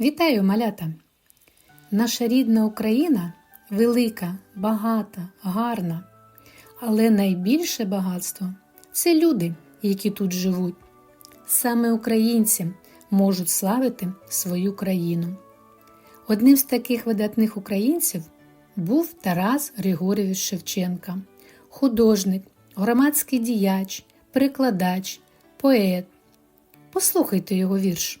Вітаю, малята! Наша рідна Україна велика, багата, гарна, але найбільше багатство це люди, які тут живуть. Саме українці можуть славити свою країну. Одним з таких видатних українців був Тарас Григорійович Шевченка, художник, громадський діяч, перекладач, поет. Послухайте його вірш.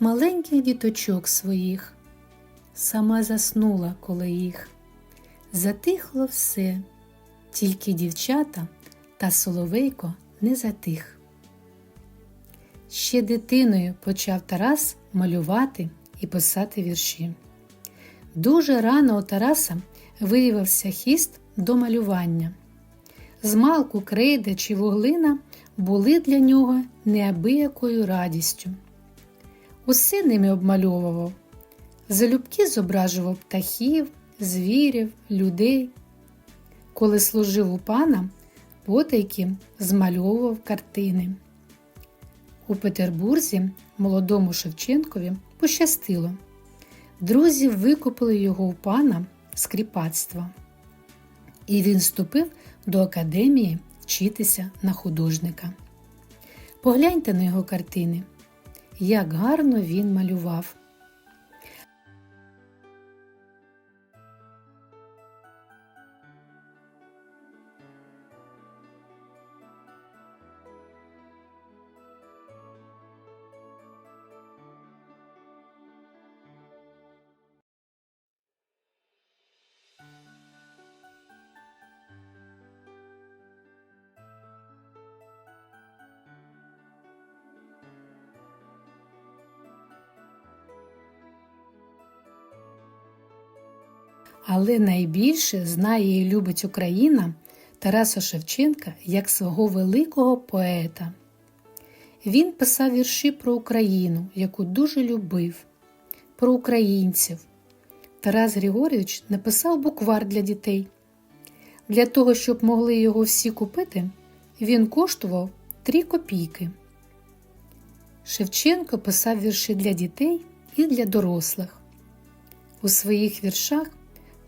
маленьких діточок своїх, сама заснула коло їх. Затихло все, тільки дівчата та соловейко не затих. Ще дитиною почав Тарас малювати і писати вірші. Дуже рано у Тараса виявився хіст до малювання. Змалку крейда чи вуглина були для нього неабиякою радістю. Усе ними обмальовував, залюбки зображував птахів, звірів, людей. Коли служив у пана, потайки змальовував картини. У Петербурзі молодому Шевченкові пощастило. Друзі викупили його у пана з кріпацтва, і він вступив до академії вчитися на художника. Погляньте на його картини, як гарно він малював. Але найбільше знає і любить Україна Тараса Шевченка як свого великого поета. Він писав вірші про Україну, яку дуже любив, про українців. Тарас Григорійович написав буквар для дітей. Для того, щоб могли його всі купити, він коштував 3 копійки. Шевченко писав вірші для дітей і для дорослих. У своїх віршах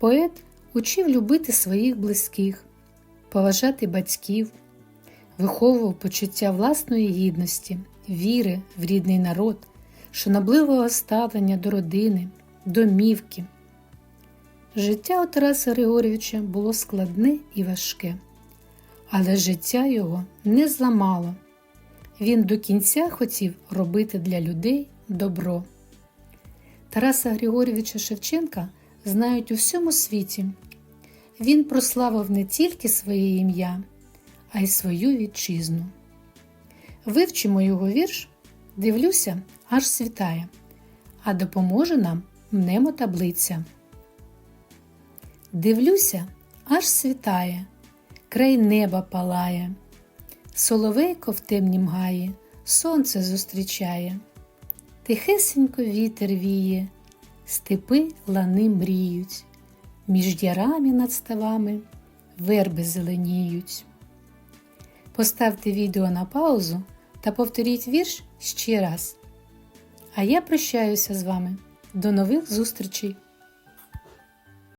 Поет учив любити своїх близьких, поважати батьків, виховував почуття власної гідності, віри в рідний народ, шанобливого ставлення до родини, домівки. Життя у Тараса Григорьовича було складне і важке, але життя його не зламало. Він до кінця хотів робити для людей добро. Тараса Григорьовича Шевченка знають у всьому світі. Він прославив не тільки своє ім'я, а й свою вітчизну. Вивчимо його вірш, дивлюся, аж світає, а допоможе нам мнемотаблиця. Дивлюся, аж світає, край неба палає, соловейко в темнім гаї, сонце зустрічає, тихесенько вітер віє. Степи лани мріють, між ярами над ставами верби зеленіють. Поставте відео на паузу та повторіть вірш ще раз. А я прощаюся з вами. До нових зустрічей!